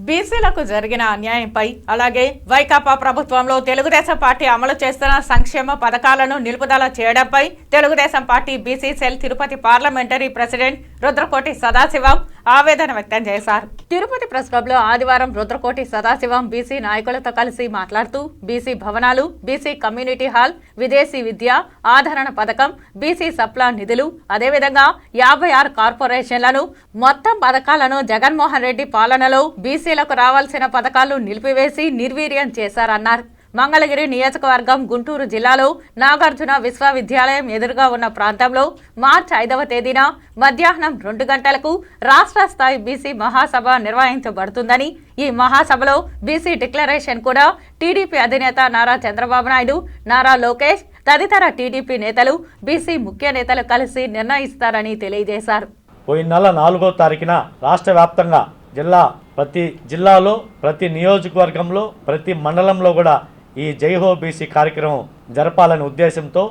బీసీలకు జరిగిన అన్యాయంపై అలాగే వైకాపా ప్రభుత్వంలో తెలుగుదేశం పార్టీ అమలు చేస్తున్న సంక్షేమ పథకాలను నిలుపుదల చేయడంపై Telugu Desam party BC cell Tirupati parliamentary president Rudrakoti Sadasivam ఆవేదన వ్యక్తం చేశారు. తిరుపతి ప్రెస్ క్లబ్లో ఆదివారం రుద్రకోటి సదాశివం బీసీ నాయకులతో కలిసి మాట్లాడుతూ బీసీ భవనాలు బీసీ కమ్యూనిటీ హాల్ విదేశీ విద్య ఆదరణ పథకం బీసీ సప్లా నిధులు అదేవిధంగా యాభై ఆరు కార్పొరేషన్లను మొత్తం పథకాలను జగన్మోహన్ రెడ్డి పాలనలో బీసీలకు రావాల్సిన పథకాలు నిలిపివేసి నిర్వీర్యం చేశారన్నారు. మంగళగిరి నియోజకవర్గం గుంటూరు జిల్లాలో నాగార్జున విశ్వవిద్యాలయం ఎదురుగా ఉన్న ప్రాంతంలో మార్చి ఐదవ తేదీన మధ్యాహ్నం రెండు గంటలకు రాష్ట్ర స్థాయి బీసీ మహాసభ నిర్వహించబడుతుందని ఈ మహాసభలో బీసీ డిక్లరేషన్ కూడా టీడీపీ అధినేత నారా చంద్రబాబు నాయుడు నారా లోకేష్ తదితర టీడీపీ నేతలు బీసీ ముఖ్య నేతలు కలిసి నిర్ణయిస్తారని తెలియజేశారు. పోయిన నెల నాలుగో తారీఖున రాష్ట్ర వ్యాప్తంగా జిల్లా ప్రతి జిల్లాలో ప్రతి నియోజకవర్గంలో ప్రతి మండలంలో కూడా ఈ జైహో బీసీ కార్యక్రమం జరపాలనే ఉద్దేశంతో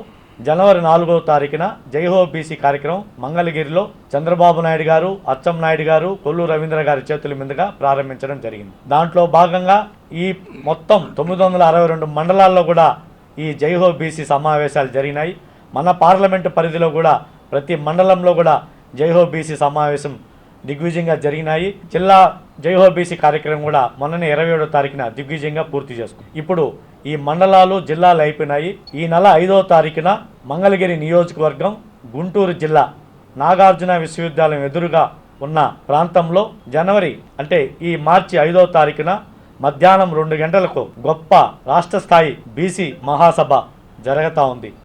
జనవరి నాలుగో తారీఖున జైహో బీసీ కార్యక్రమం మంగళగిరిలో చంద్రబాబు నాయుడు గారు అచ్చం నాయుడు గారు కొల్లు రవీంద్ర గారి చేతుల మీదుగా ప్రారంభించడం జరిగింది. దాంట్లో భాగంగా ఈ మొత్తం తొమ్మిది వందల అరవై రెండు మండలాల్లో కూడా ఈ జైహో బీసీ సమావేశాలు జరిగినాయి. మన పార్లమెంటు పరిధిలో కూడా ప్రతి మండలంలో కూడా జైహో బీసీ సమావేశం దిగ్విజయంగా జరిగినాయి. జిల్లా జైహో బీసీ కార్యక్రమం కూడా మొన్ననే ఇరవై ఏడో తారీఖున దిగ్విజయంగా పూర్తి చేసుకుంది. ఇప్పుడు ఈ మండలాలు జిల్లాలు అయిపోయినాయి. ఈ నెల ఐదో తారీఖున మంగళగిరి నియోజకవర్గం గుంటూరు జిల్లా నాగార్జున విశ్వవిద్యాలయం ఎదురుగా ఉన్న ప్రాంతంలో జనవరి అంటే ఈ మార్చి ఐదో తారీఖున మధ్యాహ్నం రెండు గంటలకు గొప్ప రాష్ట్ర స్థాయి బీసీ మహాసభ జరగతా ఉంది.